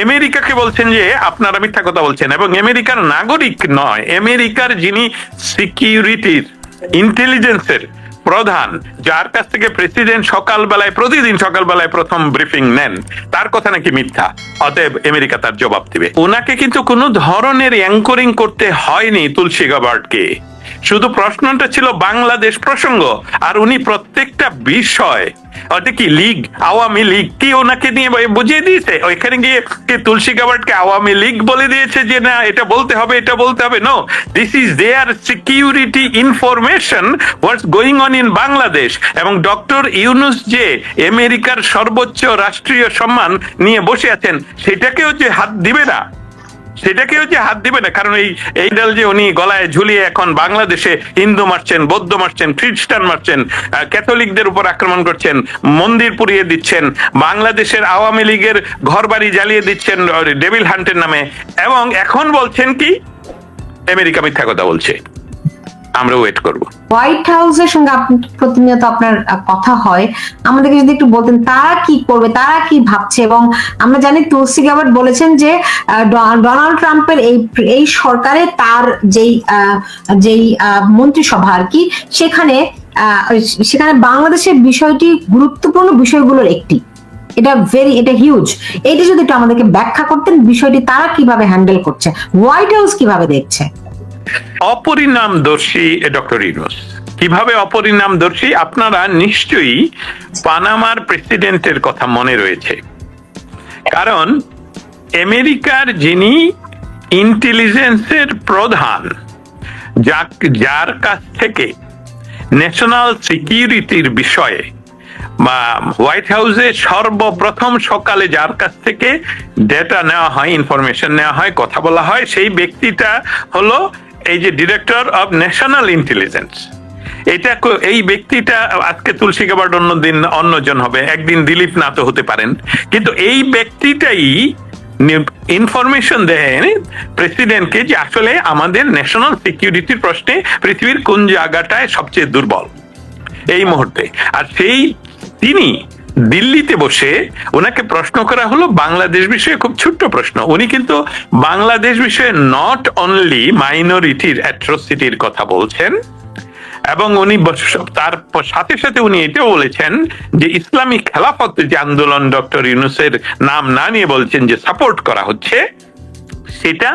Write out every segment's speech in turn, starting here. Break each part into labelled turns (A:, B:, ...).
A: আমেরিকাকে বলছেন যে, আপনারা মিথ্যা কথা বলছেন, এবং আমেরিকার নাগরিক নয়, আমেরিকার যিনি সিকিউরিটির, ইন্টেলিজেন্সের প্রধান, যার কাছ থেকে প্রেসিডেন্ট সকালবেলায়, প্রতিদিন সকালবেলায় প্রথম ব্রিফিং নেন, তার কথা নাকি মিথ্যা? অতএব আমেরিকা তার জবাব দিবে। ওনাকে কিন্তু কোনো ধরনের অ্যাঙ্করিং করতে হয়নি তুলসী গাবার্ডকে শুধু প্রশ্নটা ছিল বাংলাদেশ প্রসঙ্গ, আর উনি প্রত্যেকটা বিষয় অর্থাৎ কি লীগ, আওয়ামী লীগ, কি ওনাকে নিয়ে বুঝিয়ে দিয়েছে? ওইখানে গিয়ে কি তুলসী গাবার্ডকে আওয়ামী লীগ বলে দিয়েছে যে না, এটা বলতে হবে, এটা বলতে হবে? No this is their security information what's going on in Bangladesh এবং ডক্টর ইউনুস যে আমেরিকার সর্বোচ্চ রাষ্ট্রীয় সম্মান নিয়ে বসে আছেন, সেটাকেও যে হাত দিবে না? সেটাকেও যে হাত দিবে না, কারণ এই এই ডাল যে উনি গলায় ঝুলিয়ে এখন বাংলাদেশে হিন্দু মারছেন, বৌদ্ধ মারছেন, খ্রিস্টান মারছেন ক্যাথলিকদের উপর আক্রমণ করছেন, মন্দির পুড়িয়ে দিচ্ছেন, বাংলাদেশের আওয়ামী লীগের ঘর বাড়ি জ্বালিয়ে দিচ্ছেন ডেভিল হান্টের নামে, এবং এখন বলছেন কি? আমেরিকা মিথ্যা কথা বলছে। আমরা ওয়েট করব।
B: হোয়াইট হাউসের সঙ্গে প্রতিনিয়ত আপনার কথা হয়। আমাদেরকে যদি একটু বলতেন, তারা কি করবে, তারা কি ভাবছে? এবং আমরা জানি তুলসী গাবার্ড বলেছেন যে ডোনাল্ড ট্রাম্পের এই এই সরকারে তার যেই যেই মন্ত্রিসভা আর কি, সেখানে সেখানে বাংলাদেশের বিষয়টি গুরুত্বপূর্ণ বিষয়গুলোর একটি। এটা ভেরি এটা হিউজ এটা যদি একটু আমাদেরকে ব্যাখ্যা করতেন, বিষয়টি তারা কীভাবে হ্যান্ডেল করছে? হোয়াইট হাউস কীভাবে দেখছে?
A: অপরিণামদর্শী ডক্টর ইউনুস। কীভাবে অপরিণামদর্শী? আপনারা নিশ্চয়ই পানামার প্রেসিডেন্টের কথা মনে রয়েছে। কারণ আমেরিকার যিনি ইন্টেলিজেন্সের প্রধান যার কাছ থেকে ন্যাশনাল সিকিউরিটির বিষয়ে বা হোয়াইট হাউসে সর্বপ্রথম সকালে যার কাছ থেকে ডেটা নেওয়া হয়, ইনফরমেশন নেওয়া হয়, কথা বলা হয়, সেই ব্যক্তিটা হলো এই যে ডিরেক্টর অফ ন্যাশনাল ইন্টেলিজেন্স এটা এই ব্যক্তিটা আজকে তুলসী গাবার্ড অন্যদিন অন্যজন হবে, একদিন দিলীপ না তো হতে পারেন। কিন্তু এই ব্যক্তিটাই ইনফরমেশন দেন প্রেসিডেন্টকে যে আসলে আমাদের ন্যাশনাল সিকিউরিটির প্রশ্নে পৃথিবীর কোন জায়গাটায় সবচেয়ে দুর্বল। এই মুহূর্তে। আর সেই তিনি দিল্লিতে বসে ওনাকে প্রশ্ন করা হলো বাংলাদেশ বিষয়ে খুব ছোট্ট প্রশ্ন। উনি কিন্তু বাংলাদেশ বিষয়ে নট অনলি মাইনরিটির অ্যাট্রোসিটির কথা বলছেন, এবং উনি তার সাথে সাথে উনি এটাও বলেছেন যে ইসলামী খেলাফত যে আন্দোলন ডক্টর ইউনুসের নাম না নিয়ে বলছেন যে সাপোর্ট করা হচ্ছে, সেটা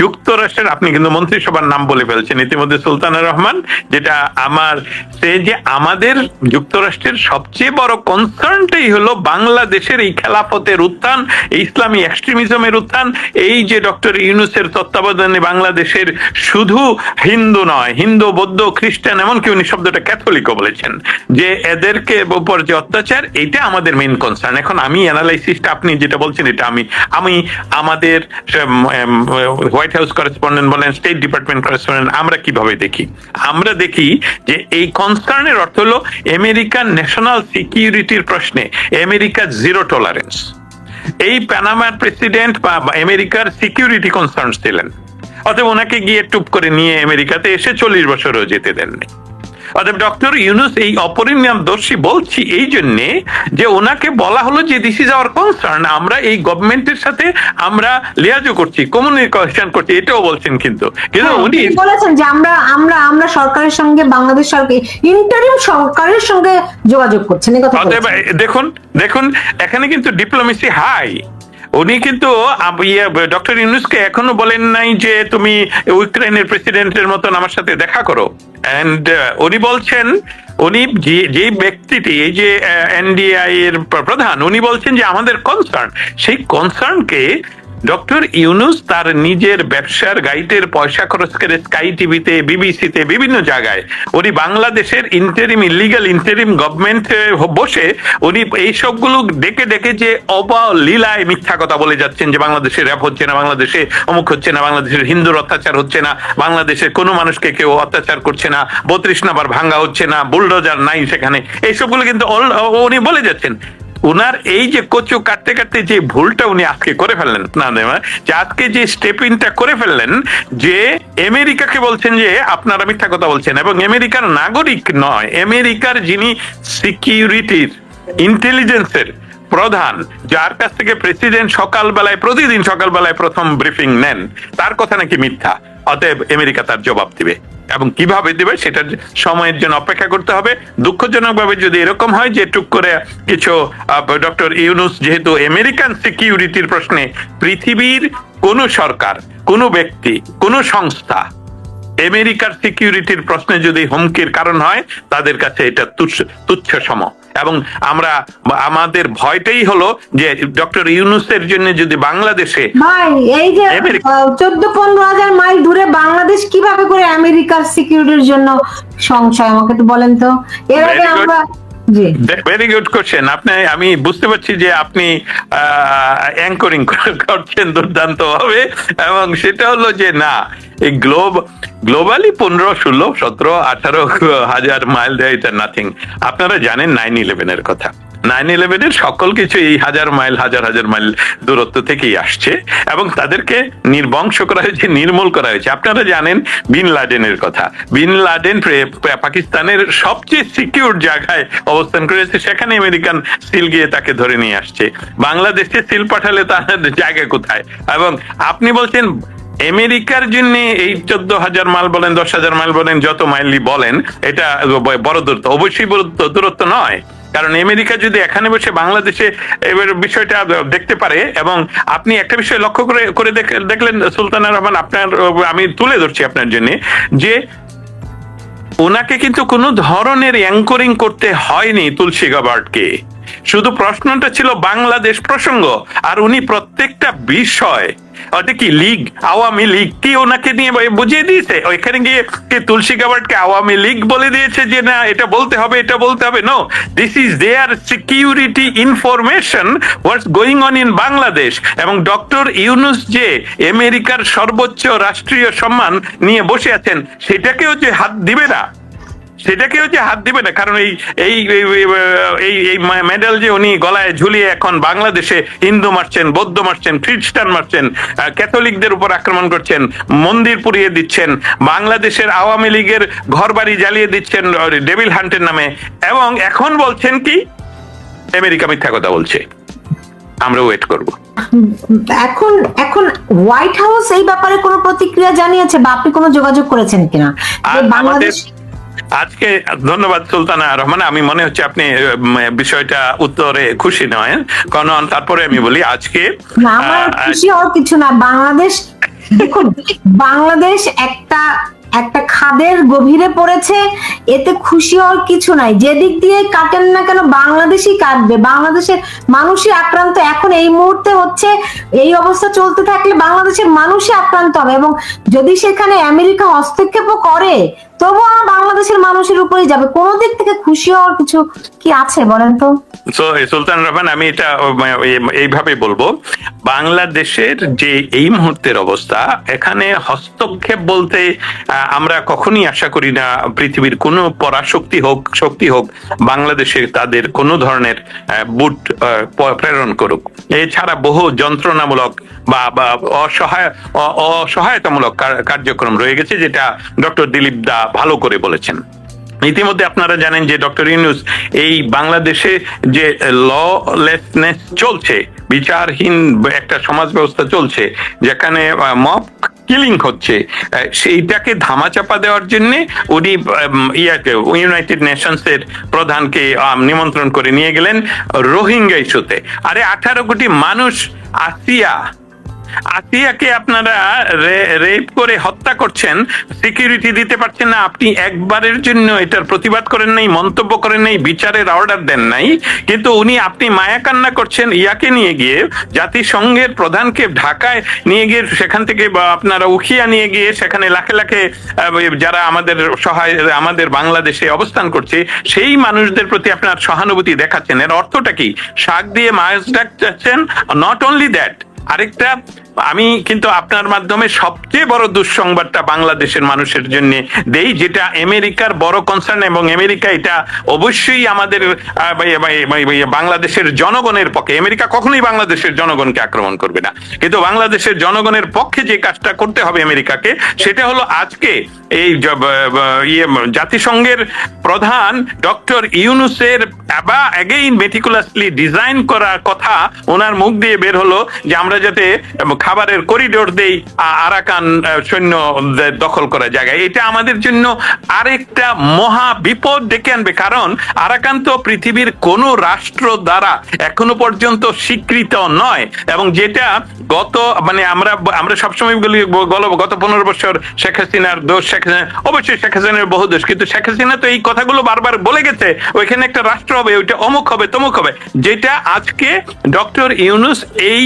A: যুক্তরাষ্ট্রের, আপনি কিন্তু মন্ত্রিসভার নাম বলে ফেলছেন। ইতিমধ্যে সুলতানা রহমান, যেটা আমার সে যে আমাদের যুক্তরাষ্ট্রের সবচেয়ে বড় কনসার্নটাই হলো বাংলাদেশের এই খেলাফতের উত্থান ইসলামী এক্সট্রিমিজমের উত্থান, এই যে ডক্টর ইউনুসের তত্ত্বাবধানে বাংলাদেশের শুধু হিন্দু নয়, হিন্দু, বৌদ্ধ, খ্রিস্টান, এমনকি উনি শব্দটা ক্যাথলিকও বলেছেন, যে এদেরকে উপর যে অত্যাচার এটা আমাদের মেইন কনসার্ন এখন আমি অ্যানালাইসিসটা আপনি যেটা বলছেন, এটা আমি আমি আমাদের হোয়াইট হাউস করেসপন্ডেন্ট বলেন স্টেট ডিপার্টমেন্ট করেসপন্ডেন্ট আমরা কীভাবে দেখি? আমরা দেখি যে এই কনসার্নের অর্থ হলো আমেরিকান ন্যাশনাল সিকিউরিটির প্রশ্নে আমেরিকা জিরো টলারেন্স এই প্যানামার প্রেসিডেন্ট বা আমেরিকার সিকিউরিটি কনসার্ন ছিলেন। অতএব ওনাকে গিয়ে টুপ করে নিয়ে আমেরিকাতে এসে চল্লিশ বছরও যেতে দেননি। অতএব ডক্টর ইউনুস এই অপরিণাম দর্শী বলছি এই জন্যে যে ওনাকে বলা হলো যে দিস ইজ আওয়ার কনসার্ন আমরা এই গভর্নমেন্টের সাথে আমরা লিয়াজও করছি কমিউনিকেশন করছি এটাও বলছেন কিন্তু। কিন্তু
B: হ্যাঁ,
A: উনি
B: বলেছেন যে আমরা আমরা আমরা সরকারের সঙ্গে বাংলাদেশ সরকার ইন্টারিম সরকারের সঙ্গে যোগাযোগ করছেন এই কথা
A: দেখুন দেখুন এখানে কিন্তু ডিপ্লোমেসি হাই উনি কিন্তু ডক্টর ইউনুসকে এখনও বলেন নাই যে তুমি ইউক্রেনের প্রেসিডেন্টের মতন আমার সাথে দেখা করো। এন্ড উনি বলছেন, উনি যে ব্যক্তিটি, এই যে এনডিআই এর প্রধান, উনি বলছেন যে আমাদের কনসার্ন সেই কনসার্নকে ডক্টর ইউনুস তার নিজের ব্যবসার গাইডের পয়সা খরচ করে স্কাই টিভিতে, বিবিসিতে, বিভিন্ন জায়গায়। উনি বাংলাদেশের ইন্টারিম ইলিগাল ইন্টারিম গভর্নমেন্ট বসে উনি এই সবগুলো ডেকে ডেকে যে অবলীলায় মিথ্যা কথা বলে যাচ্ছেন যে বাংলাদেশে র্যাপ হচ্ছে না, বাংলাদেশে অমুক হচ্ছে না, বাংলাদেশের হিন্দুর অত্যাচার হচ্ছে না, বাংলাদেশের কোনো মানুষকে কেউ অত্যাচার করছে না, বত্রিশ নাম্বার ভাঙ্গা হচ্ছে না, বুলডোজার নাই সেখানে। এইসবগুলো কিন্তু উনি বলে যাচ্ছেন। উনার এই যে কচু কাটতে কাটতে যে ভুলটা উনি আজকে করে ফেললেন, না যে আজকে যে স্টেপিংটা করে ফেললেন, যে আমেরিকাকে বলছেন যে আপনারা মিথ্যা কথা বলছেন এবং আমেরিকার নাগরিক নয়, আমেরিকার যিনি সিকিউরিটির ইন্টেলিজেন্সের প্রধান, যার কাছ থেকে প্রেসিডেন্ট সকালবেলায়, প্রতিদিন সকালবেলায় প্রথম ব্রিফিং নেন, তার কথা নাকি মিথ্যা, অতএব আমেরিকা তার জবাব দিবে। এবং কীভাবে দিবে সেটার সময়ের জন্য অপেক্ষা করতে হবে। দুঃখজনক ভাবে যদি এরকম হয় যে টুক করে কিছু ডক্টর ইউনুস যেহেতু আমেরিকান সিকিউরিটির প্রশ্নে পৃথিবীর কোন সরকার, কোন ব্যক্তি, কোন সংস্থা আমেরিকার সিকিউরিটির প্রশ্নে যদি হুমকির কারণ হয়, তাদের কাছে এটা তুচ্ছ- তুচ্ছ সম এবং আমরা আমাদের ভয়টাই হলো যে ডক্টর ইউনুসের জন্য যদি বাংলাদেশে
B: ভাই এই যে চোদ্দ পনেরো হাজার মাইল দূরে বাংলাদেশ কীভাবে করে আমেরিকার সিকিউরিটির জন্য সংশয় আমাকে তো বলেন তো। এর আগে আমরা
A: ভেরি গুড কোশ্চেন আপনি, আমি বুঝতে পারছি যে আপনি অ্যাঙ্করিং করছেন দুর্দান্ত হবে এবং সেটা হলো যে না, এই গ্লোব গ্লোবালি পনেরো, ষোলো, সতেরো, আঠারো হাজার মাইল দেয় এটা নাথিং আপনারা জানেন নাইন ইলেভেনের কথা। নাইন ইলেভেনের সকল কিছু এই হাজার মাইল, হাজার হাজার মাইল দূরত্ব থেকেই আসছে এবং তাদেরকে নির্বংশ করা হয়েছে, নির্মূল করা হয়েছে। আপনারা জানেন বিন লাডেনের কথা। বিন লাডেন পাকিস্তানের সবচেয়ে সিকিউর জায়গায় অবস্থান করেছে। সেখানে আমেরিকান সিল গিয়ে তাকে ধরে নিয়ে আসছে। বাংলাদেশে সিল পাঠালে তার জায়গা কোথায়? এবং আপনি বলছেন, আমেরিকার জন্য এই চোদ্দ হাজার মাইল বলেন, দশ হাজার মাইল বলেন, যত মাইলই বলেন, এটা বড় দূরত্ব। অবশ্যই বড় দূরত্ব নয়। কারণ আমেরিকা যদি এখানে বসে বাংলাদেশে এবার বিষয়টা দেখতে পারে এবং আপনি একটা বিষয় লক্ষ্য করে করে দেখ- দেখলেন, সুলতানা রহমান, আপনার, আমি তুলে ধরছি আপনার জন্য, যে ওনাকে কিন্তু কোনো ধরনের অ্যাঙ্করিং করতে হয়নি তুলসী গাবার্ডকে শুধু প্রশ্নটা ছিল বাংলাদেশ প্রসঙ্গ, আর উনি প্রত্যেকটা বিষয়, ওটা কি লীগ, আওয়ামী লীগ, কি ওনাকে নিয়ে বুঝিয়ে দিয়েছে? ওইখানে গিয়ে তুলসী গাবার্ডকে আওয়ামী লীগ বলে দিয়েছে যে না, এটা বলতে হবে, এটা বলতে হবে? No this is their security information what's going on in Bangladesh এবং ডক্টর ইউনুস যে আমেরিকার সর্বোচ্চ রাষ্ট্রীয় সম্মান নিয়ে বসে আছেন, সেটাকেও যে হাত দিবে না। সেটাকেও যে হাত দিবে না কারণ এই এই এই- এই মেডেল যে উনি গলায় ঝুলিয়ে এখন বাংলাদেশে হিন্দু মারছেন বৌদ্ধ মারছেন খ্রিস্টান মারছেন ক্যাথলিকদের উপর আক্রমণ করছেন মন্দির পুড়িয়ে দিচ্ছেন বাংলাদেশের আওয়ামী লীগের ঘর বাড়ি জ্বালিয়ে দিচ্ছেন ডেভিল হান্টের নামে এবং এখন বলছেন কি? আমেরিকা মিথ্যা কথা বলছে। আমরা ওয়েট করব।
B: এখন এখন হোয়াইট হাউস এই ব্যাপারে কোনো প্রতিক্রিয়া জানিয়েছে বা আপনি কোনো যোগাযোগ করেছেন কিনা?
A: আর
B: বাংলাদেশ
A: আজকে ধন্যবাদ সুলতানা রহমান। আমি মনে হচ্ছে আপনি বিষয়টা উত্তরে খুশি নয়। কারণ তারপরে আমি বলি আজকে
B: খুশি হওয়ার কিছু না। বাংলাদেশ দেখুন বাংলাদেশ একটা একটা খাদের গভীরে পড়েছে এতে খুশি হওয়ার কিছু নাই। যেদিক দিয়ে কাটেন না কেন বাংলাদেশই কাটবে। বাংলাদেশের মানুষই আক্রান্ত। এখন এই মুহূর্তে হচ্ছে এই অবস্থা চলতে থাকলে বাংলাদেশের মানুষই আক্রান্ত হবে। এবং যদি সেখানে আমেরিকা হস্তক্ষেপও করে তবুও আমার বাংলাদেশের মানুষের উপরেই যাবে। কোনো দিক থেকে খুশি হওয়ার কিছু কি আছে বলেন তো?
A: So, সুলতান রহমান আমি এটা এইভাবে বলব। বাংলাদেশের যে এই মুহূর্তের অবস্থা এখানে হস্তক্ষেপ বলতে আমরা কখনই আশা করি না পৃথিবীর কোনো পরাশক্তি হোক শক্তি হোক বাংলাদেশে তাদের কোনো ধরনের বুট প্রেরণ করুক। এছাড়া বহু যন্ত্রণামূলক বা অসহায় অসহায়তামূলক কার- কার্যক্রম রয়ে গেছে যেটা ডক্টর দিলীপ দা ভালো করে বলেছেন। ইতিমধ্যে আপনারা জানেন যে ডক্টর ইউনুস এই বাংলাদেশে যে ললেসনেস চলছে, বিচারহীন একটা সমাজ ব্যবস্থা চলছে, যেখানে মপ কিলিং হচ্ছে সেইটাকে ধামাচাপা দেওয়ার জন্য উনি ইয়াকে ইউনাইটেড নেশনস এর প্রধানকে নিমন্ত্রণ করে নিয়ে গেলেন রোহিঙ্গা ইস্যুতে। আরে আঠারো কোটি মানুষ আসিয়া আসিয়াকে আপনারা রেপ করে হত্যা করছেন, সিকিউরিটি দিতে পারছেন না, আপনি একবারের জন্য এটার প্রতিবাদ করেন নাই, মন্তব্য করেন নাই, বিচারের অর্ডার দেন নাই, কিন্তু উনি আপনি মায়া কান্না করছেন ইয়াকে নিয়ে গিয়ে, জাতিসংঘের প্রধানকে ঢাকায় নিয়ে গিয়ে, সেখান থেকে আপনারা উখিয়া নিয়ে গিয়ে, সেখানে লাখে লাখে যারা আমাদের সহায়, আমাদের বাংলাদেশে অবস্থান করছে, সেই মানুষদের প্রতি আপনার সহানুভূতি দেখাচ্ছেন। এর অর্থটা কি? শাক দিয়ে মাছ ডাকছেন নট অনলি দ্যাট আরেকটা, আমি কিন্তু আপনার মাধ্যমে সবচেয়ে বড় দুঃসংবাদটা বাংলাদেশের মানুষের জন্য দেই, যেটা আমেরিকার বড় কনসার্ন এবং আমেরিকা এটা অবশ্যই আমাদের বাংলাদেশের জনগণের পক্ষে, আমেরিকা কখনোই বাংলাদেশের জনগণকে আক্রমণ করবে না। কিন্তু বাংলাদেশের জনগণের পক্ষে যে কাজটা করতে হবে আমেরিকাকে, সেটা হলো আজকে এই ইয়ে জাতিসংঘের প্রধান ডক্টর ইউনুসের বা এগেইন মেটিকুলাসলি ডিজাইন করার কথা ওনার মুখ দিয়ে বের হলো যে আমরা যাতে খাবারের করিডোর দেই আরাকান সৈন্য দখল করা জায়গায়। এটা আমাদের জন্য আরেকটা মহা বিপদ ডেকে আনবে। কারণ আরাকান তো পৃথিবীর কোন রাষ্ট্র দ্বারা এখনও পর্যন্ত স্বীকৃত নয় এবং যেটা গত মানে আমরা আমরা সবসময় বলি গত পনেরো বছর শেখ হাসিনার দোষ, শেখ হাসিনা, অবশ্যই শেখ হাসিনার বহু দোষ, কিন্তু শেখ হাসিনা তো এই কথাগুলো বারবার বলে গেছে, ওইখানে একটা রাষ্ট্র হবে, ওইটা অমুক হবে, তমুক হবে। যেটা আজকে ডক্টর ইউনুস এই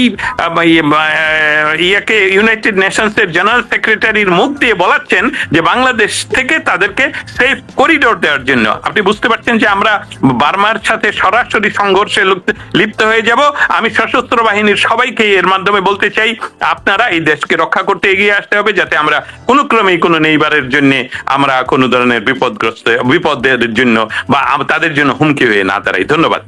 A: ইয়াকে ইউনাইটেড নেশনস এর জেনারেল সেক্রেটারির মুখ দিয়ে বলাচ্ছেন যে বাংলাদেশ থেকে তাদেরকে সেফ করিডোর দেওয়ার জন্য। আপনি বুঝতে পারছেন যে আমরা বার্মার সাথে সরাসরি সংঘর্ষে লিপ্ত- লিপ্ত হয়ে যাব। আমি সশস্ত্র বাহিনীর সবাইকে এর মাধ্যমে বলতে চাই, আপনারা এই দেশকে রক্ষা করতে এগিয়ে আসতে হবে যাতে আমরা কোনো ক্রমেই কোনো নেইবারের জন্য আমরা কোনো ধরনের বিপদগ্রস্ত, বিপদের জন্য বা তাদের জন্য হুমকি হয়ে না দাঁড়াই। ধন্যবাদ।